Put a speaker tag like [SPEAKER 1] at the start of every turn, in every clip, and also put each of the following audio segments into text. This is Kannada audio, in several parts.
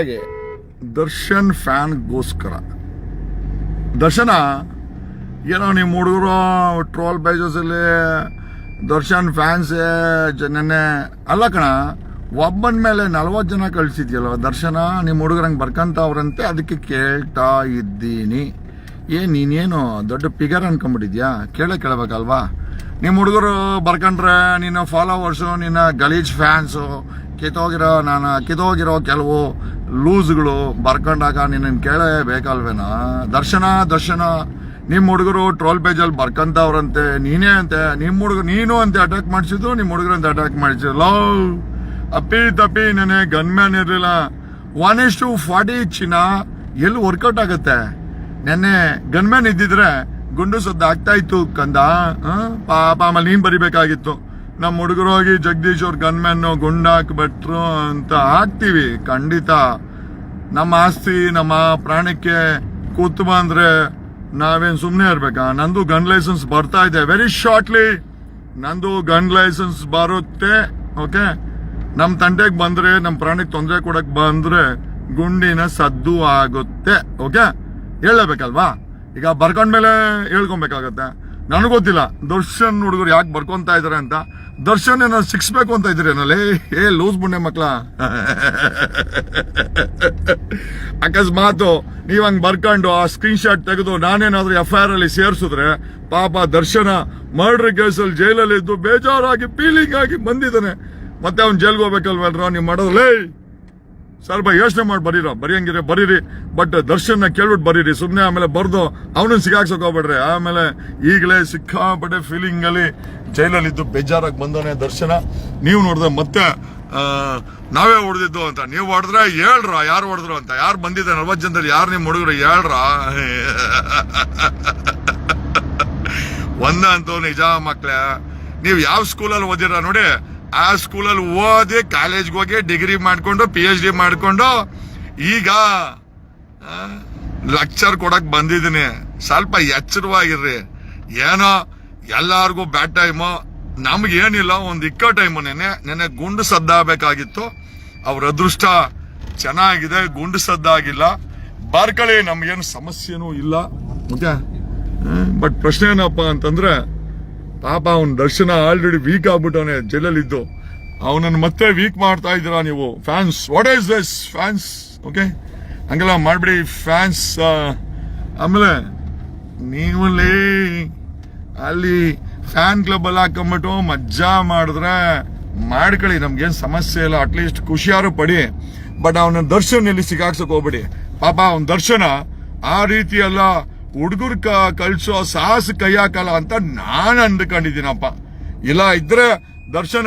[SPEAKER 1] ಹಾಗೆ ದರ್ಶನ್ ಫ್ಯಾನ್ಗೋಸ್ಕರ. ದರ್ಶನ, ಏನೋ ನಿಮ್ಮ ಹುಡುಗರು ಟ್ರೋಲ್ ಪೇಜಸಲ್ಲಿ ದರ್ಶನ್ ಫ್ಯಾನ್ಸ್ ನೆನ್ನೆ, ಅಲ್ಲ ಕಣ, ಒಬ್ಬನ ಮೇಲೆ ನಲ್ವತ್ತು ಜನ ಕಳ್ಸಿದ್ಯಲ್ಲ ದರ್ಶನ, ನಿಮ್ಮ ಹುಡುಗರಂಗೆ ಬರ್ಕಂತವ್ರಂತೆ ಅದಕ್ಕೆ ಕೇಳ್ತಾ ಇದ್ದೀನಿ. ಏ, ನೀನೇನು ದೊಡ್ಡ ಪಿಗರ್ ಅನ್ಕೊಂಬಿಟ್ಟಿದ್ಯಾ ಕೇಳೇ ಕೇಳಬೇಕಲ್ವಾ? ನಿಮ್ಮ ಹುಡುಗರು ಬರ್ಕಂಡ್ರೆ ನಿನ್ನ ಫಾಲೋವರ್ಸು ನಿನ್ನ ಗಲೀಜ್ ಫ್ಯಾನ್ಸು ಕಿತ್ತೋಗಿರೋ, ನಾನು, ಕಿತ್ತೋಗಿರೋ ಕೆಲವು ಲೂಸ್ಗಳು ಬರ್ಕೊಂಡಾಗ ನಿನ್ನ ಕೇಳಬೇಕಲ್ವೇನ ದರ್ಶನ ದರ್ಶನ. ನಿಮ್ಮ ಹುಡುಗರು ಟ್ರೋಲ್ ಪೇಜಲ್ಲಿ ಬರ್ಕಂತವ್ರಂತೆ, ನೀನೇ ಅಂತೆ. ನಿಮ್ಮ ಹುಡುಗ ನೀನು ಅಂತ ಅಟ್ಯಾಕ್ ಮಾಡಿಸಿದ್ರು ನಿಮ್ಮ ಹುಡುಗರು ಅಂತ ಅಟ್ಯಾಕ್ ಲವ್. ಅಪ್ಪಿ, ತಪ್ಪಿ ಗನ್ ಮ್ಯಾನ್ ಇರಲಿಲ್ಲ. ಒನ್ ಇಸ್ ಟು ಫಾರ್ಟಿ ಚಿನ್ನ. ಎಲ್ಲಿ ವರ್ಕೌಟ್ ಆಗುತ್ತೆ? ನೆನ್ನೆ ಗನ್ ಮ್ಯಾನ್ ಇದ್ದಿದ್ರೆ ಗುಂಡು ಸದ್ದು ಆಗ್ತಾ ಇತ್ತು ಕಂದ? ಪಾಪ, ಆಮೇಲೆ ನೀನ್ ಬರಿಬೇಕಾಗಿತ್ತು. ನಮ್ಮ ಹುಡುಗರು ಹೋಗಿ ಜಗದೀಶ್ ಅವ್ರ ಗನ್ಮ್ಯಾನ್ ಗುಂಡಾಕ್ಬಿಟ್ರು ಅಂತ ಹಾಕ್ತೀವಿ, ಖಂಡಿತ. ನಮ್ಮ ಆಸ್ತಿ, ನಮ್ಮ ಪ್ರಾಣಕ್ಕೆ ಕೂತು ಬಂದ್ರೆ ನಾವೇನು ಸುಮ್ಮನೆ ಇರಬೇಕಾ? ನಂದು ಗನ್ ಲೈಸೆನ್ಸ್ ಬರ್ತಾ ಇದೆ. ವೆರಿ ಶಾರ್ಟ್ಲಿ ನಂದು ಗನ್ ಲೈಸೆನ್ಸ್ ಬರುತ್ತೆ ಓಕೆ ನಮ್ಮ ತಂಟೆಗೆ ಬಂದ್ರೆ ನಮ್ಮ ಪ್ರಾಣಕ್ಕೆ ತೊಂದರೆ ಕೊಡಕ್ ಬಂದ್ರೆ ಗುಂಡಿನ ಸದ್ದು ಆಗುತ್ತೆ ಓಕೆ ಹೇಳಬೇಕಲ್ವಾ? ಈಗ ಬರ್ಕೊಂಡ್ಮೇಲೆ ಹೇಳ್ಕೊಬೇಕಾಗತ್ತೆ. ನನಗೆ ಗೊತ್ತಿಲ್ಲ. ದರ್ಶನ್ ಹುಡುಗರು ಯಾಕೆ ಬರ್ಕೊಂತ ಇದಾರೆ ಅಂತ. ದರ್ಶನ್ ಏನೋ ಸಿಕ್ಸ್ಬೇಕು ಅಂತ ಇದ್ರಿ ಏನಲ್ಲಿ ಏ ಲೂಸ್ ಬುಣ್ಣೆ ಮಕ್ಳ. ಅಕಸ್ಮಾತು ನೀವ್ ಹಂಗ್ ಬರ್ಕೊಂಡು ಆ ಸ್ಕ್ರೀನ್ ಶಾಟ್ ತೆಗೆದು ನಾನೇನಾದ್ರೂ ಎಫ್ ಐ ಆರ್ ಅಲ್ಲಿ ಸೇರ್ಸಿದ್ರೆ ಪಾಪ ದರ್ಶನ ಮರ್ಡರ್ ಕೇಸಲ್ಲಿ ಜೈಲಲ್ಲಿ ಇದ್ದು ಬೇಜಾರಾಗಿ ಫೀಲಿಂಗ್ ಆಗಿ ಬಂದಿದ್ದಾನೆ. ಮತ್ತೆ ಅವ್ನು ಜೈಲ್ಗೆ ಹೋಗ್ಬೇಕಲ್ವಲ್ರ ನೀವು ಮಾಡೋದ್ಲೇ ಬೈ ಯೋಚನೆ ಮಾಡಿ ಬರೀರೋ, ಬರೆಯಂಗಿದ್ರೆ ಬರೀರಿ ಬಟ್ ದರ್ಶನ ಕೇಳ್ಬಿಟ್ಟು ಬರೀರಿ. ಸುಮ್ಮನೆ ಆಮೇಲೆ ಬರ್ದು ಅವನನ್ನು ಸಿಗಾಕ್ಸಕ್ ಹೋಗ್ಬೇಡ್ರಿ ಆಮೇಲೆ ಈಗಲೇ ಸಿಕ್ಕಾಪಟ್ಟೆ ಫೀಲಿಂಗ್ ಅಲ್ಲಿ ಜೈಲಲ್ಲಿ ಇದ್ದು ಬೇಜಾರಾಗಿ ಬಂದವನೇ ದರ್ಶನ. ನೀವು ನೋಡಿದ್ರೆ ಮತ್ತೆ ನಾವೇ ಹೊಡೆದಿದ್ದು ಅಂತ. ನೀವು ಹೊಡೆದ್ರೆ ಹೇಳ್ರ, ಯಾರು ಹೊಡೆದ್ರು ಅಂತ. ಯಾರು ಬಂದಿದ್ದ ನಲ್ವತ್ತು ಜನದಲ್ಲಿ, ಯಾರು ನಿಮ್ಮ ಹುಡುಗರು ಹೇಳ್ರ? ಒಂದ ಅಂತೂ ನಿಜ ಮಕ್ಳೇ. ನೀವು ಯಾವ ಸ್ಕೂಲಲ್ಲಿ ಓದಿರ ನೋಡಿ ಆ ಸ್ಕೂಲಲ್ಲಿ ಓದಿ ಕಾಲೇಜ್ಗೆ ಹೋಗಿ ಡಿಗ್ರಿ ಮಾಡಿಕೊಂಡು ಪಿ ಎಚ್ ಡಿ ಮಾಡಿಕೊಂಡು, ಈಗ ಲೆಕ್ಚರ್ ಕೊಡಕ್ ಬಂದಿದ್ದೀನಿ. ಸ್ವಲ್ಪ ಎಚ್ಚರವಾಗಿರ್ರಿ. ಏನೋ ಎಲ್ಲಾರ್ಗೂ ಬ್ಯಾಡ್ ಟೈಮು ನಮಗೇನಿಲ್ಲ, ಒಂದು ಇಕ್ಕ ಟೈಮು ನೆನೆ ನೆನೆ ಗುಂಡು ಸದ್ದಾಗಬೇಕಾಗಿತ್ತು. ಅವ್ರ ಅದೃಷ್ಟ ಚೆನ್ನಾಗಿದೆ, ಗುಂಡು ಸದ್ದಾಗಿಲ್ಲ. ಬರ್ಕಳಿ, ನಮ್ಗೇನು ಸಮಸ್ಯೆನೂ ಇಲ್ಲ. ಓಕೆ ಬಟ್ ಪ್ರಶ್ನೆ ಏನಪ್ಪ ಅಂತಂದ್ರೆ ಪಾಪ ಅವ್ನ ದರ್ಶನ ಆಲ್ರೆಡಿ ವೀಕ್ ಆಗ್ಬಿಟ್ಟವನೆ ಜೈಲಲ್ಲಿದ್ದು. ಅವನನ್ನು ಮತ್ತೆ ವೀಕ್ ಮಾಡ್ತಾ ಇದ್ದೀರಾ ನೀವು. Fans what is this fans okay ಹಂಗೆಲ್ಲ ಮಾಡ್ಬಿಡಿ ಫ್ಯಾನ್ಸ್ ಆಮೇಲೆ ನೀವಲ್ಲಿ ಅಲ್ಲಿ ಫ್ಯಾನ್ ಕ್ಲಬ್ ಅಲ್ಲಿ ಹಾಕೊಂಬಿಟ್ಟು ಮಜ್ಜಾ ಮಾಡಿದ್ರೆ ಮಾಡ್ಕೊಳ್ಳಿ, ನಮ್ಗೇನು ಸಮಸ್ಯೆ ಇಲ್ಲ ಅಟ್ಲೀಸ್ಟ್ ಖುಷಿಯಾರು ಪಡಿ. ಬಟ್ ಅವನ ದರ್ಶನ ಇಲ್ಲಿ ಸಿಗಾಕ್ಸಕ್ ಹೋಗ್ಬಿಡಿ. ಪಾಪ ಅವನ ದರ್ಶನ ಆ ರೀತಿ ಎಲ್ಲ ಹುಡುಗರ್ ಕಳ್ಸೋ ಸಾಹಸ ಕೈ ಹಾಕಲ್ಲ ಅಂತ ನಾನು ಅಂದ್ಕೊಂಡಿದ್ದೀನಪ್ಪ. ಇಲ್ಲ ಇದ್ರೆ ದರ್ಶನ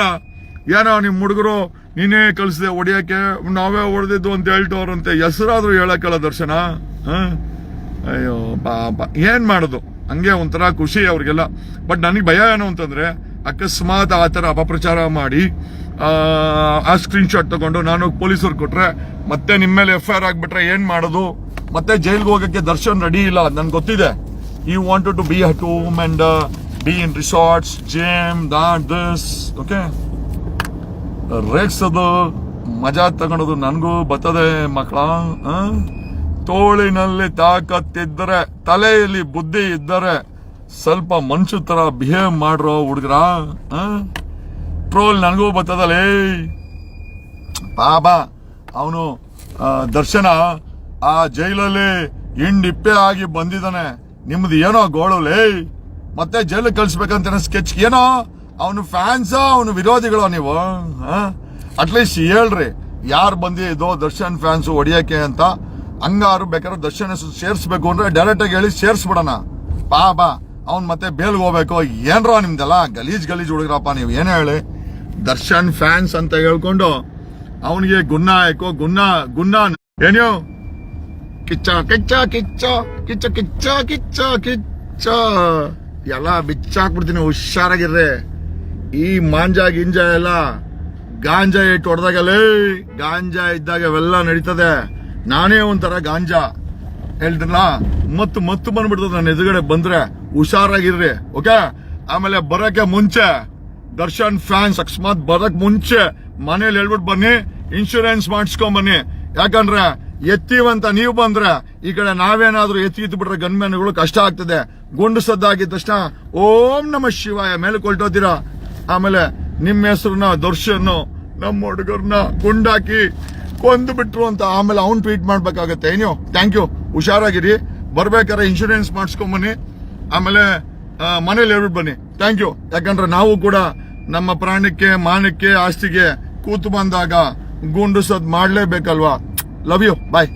[SPEAKER 1] ಏನೋ ನಿಮ್ ಹುಡುಗರು ನೀನೇ ಕಳ್ಸಿದೆ ಹೊಡಿಯಕ್ಕೆ ನಾವೇ ಹೊಡೆದಿದ್ದು ಅಂತ ಹೇಳ್ತವ್ರಂತೆ. ಹೆಸರಾದ್ರೂ ಹೇಳಕ್ಕಲ್ಲ ದರ್ಶನ? ಅಯ್ಯೋ ಪಾಪ. ಏನ್ ಮಾಡೋದು? ಹಂಗೆ ಒಂಥರ ಖುಷಿ ಅವ್ರಿಗೆಲ್ಲ. ಬಟ್ ನನಗೆ ಭಯ ಏನು ಅಂತಂದ್ರೆ ಅಕಸ್ಮಾತ್ ಆ ಥರ ಅಪಪ್ರಚಾರ ಮಾಡಿ ಆ, ಆ ಸ್ಕ್ರೀನ್ ಶಾಟ್ ತಗೊಂಡು ನಾನು ಪೊಲೀಸರು ಕೊಟ್ರೆ ಮತ್ತೆ ನಿಮ್ಮ ಮೇಲೆ ಎಫ್ ಐ ಆಗ್ಬಿಟ್ರೆ ಏನ್ ಮಾಡೋದು? ಮತ್ತೆ ಜೈಲ್ಗೆ ಹೋಗಕ್ಕೆ ದರ್ಶನ್ ರೆಡಿ ಇಲ್ಲ, ನನ್ಗೆ ಗೊತ್ತಿದೆ. ಈ wanted to be at home and be in resorts game that this okay ರೇಗ್ಸೋದು, ಮಜಾ ತಗೊಳೋದು ನನಗೂ ಬರ್ತದೆ ಮಕ್ಕಳ ತೋಳಿನಲ್ಲಿ ತಾಕತ್ತಿದ್ದರೆ, ತಲೆಯಲ್ಲಿ ಬುದ್ಧಿ ಇದ್ದರೆ ಸ್ವಲ್ಪ ಮನುಷ್ಯ ತರ ಬಿಹೇವ್ ಮಾಡ್ರೋ ಹುಡುಗರ ಟ್ರೋಲ್ ನನಗೂ ಬರ್ತದಲೇ ಪಾಪ ಅವನು ದರ್ಶನ ಆ ಜೈಲಲ್ಲಿ ಹಿಂಡಿಪ್ಪೆ ಆಗಿ ಬಂದಿದ್ದಾನೆ. ನಿಮ್ದು ಏನೋ ಗೋಳುಲೇ ಮತ್ತೆ ಜೈಲಿಗೆ ಕಳ್ಸ್ಬೇಕಂತ ಸ್ಕೆಚ್ ಏನೋ? ಅವನು ಫ್ಯಾನ್ಸ ಅವನು ವಿರೋಧಿಗಳು ನೀವು? ಅಟ್ಲೀಸ್ಟ್ ಹೇಳ್ರಿ, ಯಾರು ಬಂದಿದ್ದು ದರ್ಶನ್ ಫ್ಯಾನ್ಸ್ ಹೊಡಿಯಕ್ಕೆ ಅಂತ? ಹಂಗಾರು ಬೇಕಾದ್ರೆ ದರ್ಶನ್ ಹೆಸರು ಸೇರ್ಸ್ಬೇಕು ಅಂದ್ರೆ ಡೈರೆಕ್ಟ್ ಆಗಿ ಹೇಳಿ ಬಾ ಬಾ. ಅವ್ನ್ ಮತ್ತೆ ಬೇಲ್ಗೆ ಹೋಗ್ಬೇಕು. ಏನ್ರೋ ನಿಮ್ದೆಲ್ಲ? ಗಲೀಜ್ ಗಲೀಜ್ ಹುಡುಗ್ರಪ್ಪ ನೀವು. ಏನ್ ಹೇಳಿ? ದರ್ಶನ್ ಫ್ಯಾನ್ಸ್ ಅಂತ ಹೇಳ್ಕೊಂಡು ಅವನಿಗೆ ಗುನ್ನ ಹಾಕೋ ಗುನ್ನ ಗುನ್ನ ಏನು ಕಿಚ್ಚ ಕಿಚ್ಚ ಕಿಚ್ಚ ಕಿಚ್ಚ ಕಿಚ್ಚ ಕಿಚ್ಚ ಕಿಚ್ಚ. ಎಲ್ಲ ಬಿಚ್ಚಾಕ್ಬಿಡ್ತೀನಿ ಹುಷಾರಾಗಿರ್ರಿ. ಈ ಮಾಂಜಾ, ಗಿಂಜಾ ಎಲ್ಲ ಗಾಂಜಾ ಇಟ್ಟು ಹೊಡೆದಾಗಲೇ ಗಾಂಜಾ ಇದ್ದಾಗ ಅವೆಲ್ಲ ನಡೀತದೆ. ನಾನೇ ಒಂಥರ ಗಾಂಜಾ. ಹೇಳ್ತಿಲ್ಲ ಮತ್ತು ಮತ್ತು ಬಂದ್ಬಿಡ್ತದೆ ನನ್ನ ಎದುರುಗಡೆ ಬಂದ್ರೆ. ಹುಷಾರಾಗಿರ್ರಿ, ಓಕೆ? ಆಮೇಲೆ ಬರೋಕೆ ಮುಂಚೆ, ದರ್ಶನ್ ಫ್ಯಾನ್ಸ್, ಅಕಸ್ಮಾತ್ ಬರಕ್ ಮುಂಚೆ ಮನೇಲಿ ಹೇಳ್ಬಿಟ್ಟು ಬನ್ನಿ ಇನ್ಶೂರೆನ್ಸ್ ಮಾಡಿಸ್ಕೊಂಡ್ ಬನ್ನಿ. ಯಾಕಂದ್ರೆ ಎತ್ತೀವಂತ ನೀವು ಬಂದ್ರೆ ಈ ಕಡೆ ನಾವೇನಾದ್ರೂ ಎತ್ತಿ ಬಿಟ್ರೆ ಗನ್ಮ್ಯಾನ್ಗಳು ಕಷ್ಟ ಆಗ್ತದೆ. ಗುಂಡು ಸದ್ದಾಗಿದ ತಕ್ಷಣ ಓಂ ನಮ ಶಿವಾಯ ಮೇಲೆ ಕೊಲ್ಟೋತೀರಾ ಆಮೇಲೆ ನಿಮ್ಮ ಹೆಸರನ್ನ ದರ್ಶನ್ ನಮ್ಮ ಹುಡುಗರ್ನ ಗುಂಡಾಕಿ ಕೊಂದು ಬಿಟ್ರು ಅಂತ ಆಮೇಲೆ ಅವ್ನು ಟ್ವೀಟ್ ಮಾಡ್ಬೇಕಾಗತ್ತೆ. ಏನೋ ಥ್ಯಾಂಕ್ ಯು ಹುಷಾರಾಗಿರಿ. ಬರ್ಬೇಕಾದ್ರೆ ಇನ್ಶೂರೆನ್ಸ್ ಮಾಡಿಸ್ಕೊಂಬನ್ನಿ. ಆಮೇಲೆ ಮನೇಲಿ ಹೇಳ್ಬಿಟ್ಟು ಬನ್ನಿ. ಥ್ಯಾಂಕ್ ಯು ಯಾಕಂದ್ರೆ ನಾವು ಕೂಡ ನಮ್ಮ ಪ್ರಾಣಕ್ಕೆ, ಮಾನಕ್ಕೆ, ಆಸ್ತಿಗೆ ಕೂತು ಬಂದಾಗ ಗುಂಡು ಸದ್ ಮಾಡ್ಲೇಬೇಕಲ್ವಾ? Love you bye